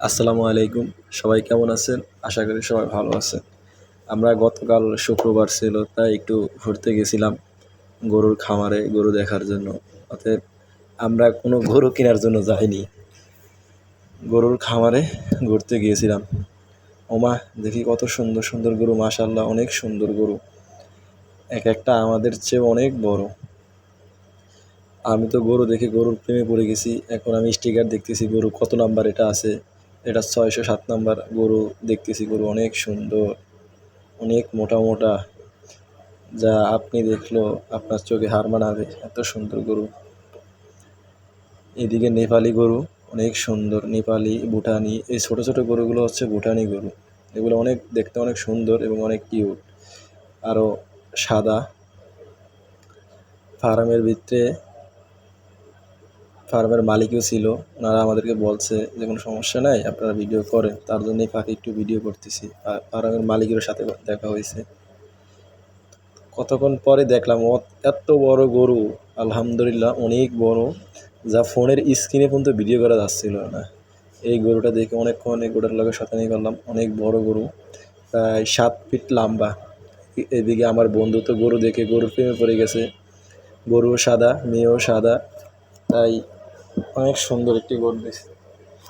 আসসালামু আলাইকুম। সবাই কেমন আছেন? আশা করি সবাই ভালো আছেন। আমরা গতকাল শুক্রবার ছিল, তাই একটু ঘুরতে গেছিলাম গরুর খামারে, গরু দেখার জন্য। অতএব আমরা কোনো গরু কেনার জন্য যাইনি। গরুর খামারে ঘুরতে গিয়েছিলাম। ওমা, দেখি কত সুন্দর সুন্দর গরু মাশাল্লাহ অনেক সুন্দর গরু। এক একটা আমাদের চেয়ে অনেক বড়। আমি তো গরু দেখে গরুর প্রেমে পড়ে গেছি। এখন আমি স্টিকার দেখতেছি গরু কত নাম্বার এটা আছে। এটা ছয়শো সাত নাম্বার গরু দেখতেছি, গরু অনেক সুন্দর, অনেক মোটা মোটা। যা আপনি দেখল, আপনার চোখে হার মানাবে, এত সুন্দর গরু। এদিকে নেপালি গরু, অনেক সুন্দর, নেপালি, ভুটানি, এই ছোট ছোট গরুগুলো হচ্ছে ভুটানি গরু। এগুলো অনেক, দেখতে অনেক সুন্দর এবং অনেক কিউট আরও সাদা। ফার্মের ভিতরে ফার্মের মালিকও ছিল। ওনারা আমাদেরকে বলছে যে, কোনো সমস্যা নাই, আপনারা ভিডিও করেন। তার জন্যই ফাঁকে একটু ভিডিও করতেছি। ফা- ফার্মের মালিকের সাথে দেখা হয়েছে। কতক্ষণ পরে দেখলাম এত বড় গরু, আলহামদুলিল্লাহ অনেক বড়, যা ফোনের স্ক্রিনে পর্যন্ত ভিডিও করা যাচ্ছিল না। এই গরুটা দেখে অনেকক্ষণ এই গরুটার লগে শতানি করলাম। অনেক বড় গরু, প্রায় সাত ফিট লম্বা। এদিকে আমার বন্ধু তো গরু দেখে, গরুর প্রেমে পড়ে গেছে। গরু সাদা, মেয়েও সাদা। তাই অনেক সুন্দর একটি গরু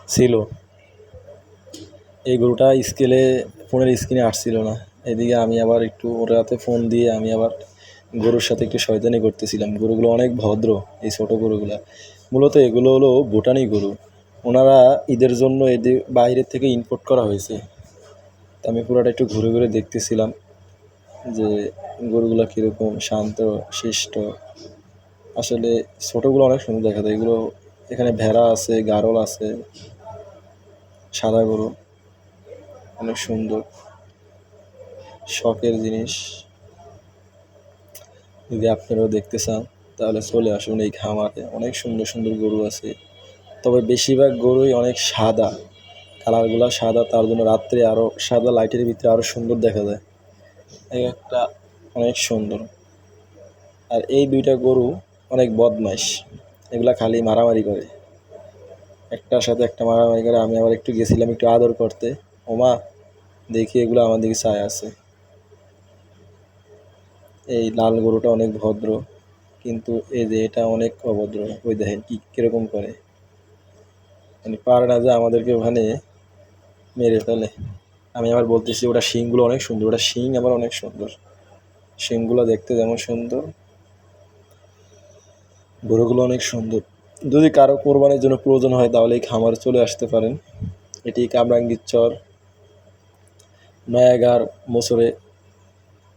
ছিল। এই গরুটা স্কেলে ফোনের স্ক্রিনে আসছিল না। এদিকে আমি আবার একটু ওর হাতে ফোন দিয়ে আমি আবার গরুর সাথে একটু শয়তানি করতেছিলাম। গরুগুলো অনেক ভদ্র এই ছোটো গরুগুলা। মূলত এগুলো হলো ভুটানি গরু। ওনারা ঈদের জন্য এদের বাইরের থেকে ইম্পোর্ট করা হয়েছে। তা আমি পুরোটা একটু ঘুরে ঘুরে দেখতেছিলাম যে গরুগুলো কীরকম শান্ত শিষ্ট। আসলে ছোটোগুলো অনেক সুন্দর দেখা যায়। এগুলো এখানে ভেড়া আছে, গারল আছে, সাদা গরু, অনেক সুন্দর, শখের জিনিস। যদি আপনারাও দেখতে চান, তাহলে চলে আসুন এই খামারে। অনেক সুন্দর সুন্দর গরু আছে। তবে বেশিরভাগ গরুই অনেক সাদা। কালারগুলো সাদা, তার জন্য রাত্রে আরও সাদা লাইটের ভিতরে আরও সুন্দর দেখা যায়। এই একটা অনেক সুন্দর। আর এই দুইটা গরু অনেক বদমাইশ। এগুলা খালি মারামারি করে। একটার সাথে একটা মারামারি করে, আমি আবার একটু গেছিলাম একটু আদর করতে। ওমা, দেখি এগুলো আমার দিকে চায় আছে। এই লাল গরুটা অনেক ভদ্র, কিন্তু এই যে এটা অনেক অভদ্র। ওই দেখেন কি কীরকম করে। মানে পারে না যে আমাদেরকে ওখানে মেরে ফেলে। আমি আবার বলতেছি, ওটা শিংগুলো অনেক সুন্দর। ওটা শিং আবার অনেক সুন্দর। শিংগুলো দেখতে যেমন সুন্দর। গরুগুলো অনেক সুন্দর। যদি কারও কোরবানির জন্য প্রয়োজন হয়, তাহলে এই খামারে চলে আসতে পারেন। এটি কামরাঙ্গীর চর নয়াগার মোসরে।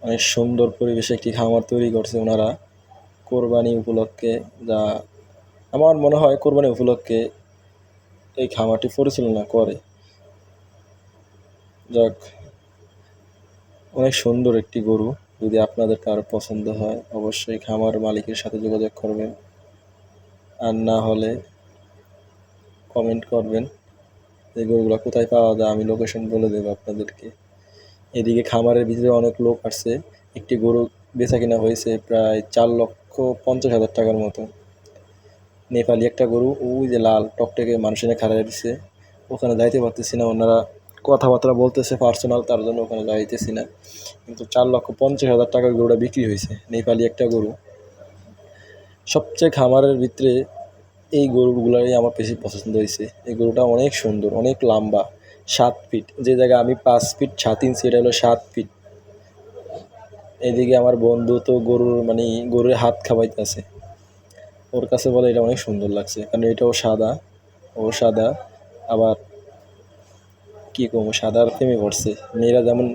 অনেক সুন্দর পরিবেশে একটি খামার তৈরি করছে ওনারা কোরবানি উপলক্ষে। যা আমার মনে হয় কোরবানি উপলক্ষে এই খামারটি পরিচালনা করে। যাক, অনেক সুন্দর একটি গরু। যদি আপনাদের কারও পছন্দ হয়, অবশ্যই খামার মালিকের সাথে যোগাযোগ করবেন। আর না হলে কমেন্ট করবেন এই গরুগুলো কোথায় পাওয়া যায়, আমি লোকেশন বলে দেবো আপনাদেরকে। এদিকে খামারের ভিতরে অনেক লোক আসছে একটি গরু বেচা কিনা হয়েছে প্রায় চার লক্ষ পঞ্চাশ হাজার টাকার মতো। নেপালি একটা গরু, ওই যে লাল টকটকে মানুষ এনে খাড়াই দিচ্ছে ওখানে যাইতে পারতেছি না, ওনারা কথাবার্তা বলতেছে পার্সোনাল তার জন্য ওখানে যাইতেছি না। কিন্তু চার লক্ষ পঞ্চাশ হাজার টাকার গরুটা বিক্রি হয়েছে, নেপালি একটা গরু। সবচেয়ে খামারের ভিতরে এই গরুগুলাই আমার বেশি পছন্দ হয়েছে। এই গরুটা অনেক সুন্দর, অনেক লম্বা, সাত ফিট যে জায়গায় আমি পাঁচ ফিট সাত ইঞ্চি এটা হলো সাত ফিট এদিকে আমার বন্ধু তো গরুর মানে গরুর হাত খাওয়াইতেছে ওর কাছে বলে এটা অনেক সুন্দর লাগছে, কারণ এটাও সাদা, ও সাদা, আবার কী করব সাদার প্রেমে পড়ছে। মেয়েরা যেমন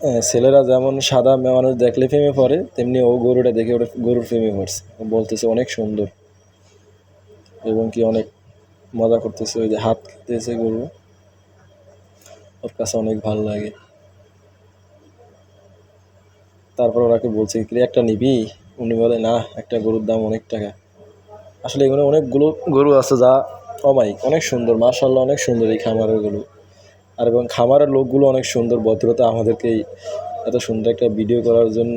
ছেলেরা যেমন সাদা মানুষ দেখলে প্রেমে পড়ে, তেমনি ও গরুটা দেখে ওটা গরুর প্রেমে পড়ছে। বলতেছে, অনেক সুন্দর। এবং কি অনেক মজা করতেছে, ওই যে হাত খেতেছে গরু। ওর কাছে অনেক ভালো লাগে। তারপর ওরাকে বলছে, কি একটা নিবি? উনি বলে, না, একটা গরুর দাম অনেক টাকা। আসলে এখানে অনেকগুলো গরু আছে যা অমায়িক, অনেক সুন্দর মার্শাল্লাহ অনেক সুন্দর এই খামারের গরু। আর এবং খামারের লোকগুলো অনেক সুন্দর ভদ্রতা আমাদেরকে এত সুন্দর একটা ভিডিও করার জন্য।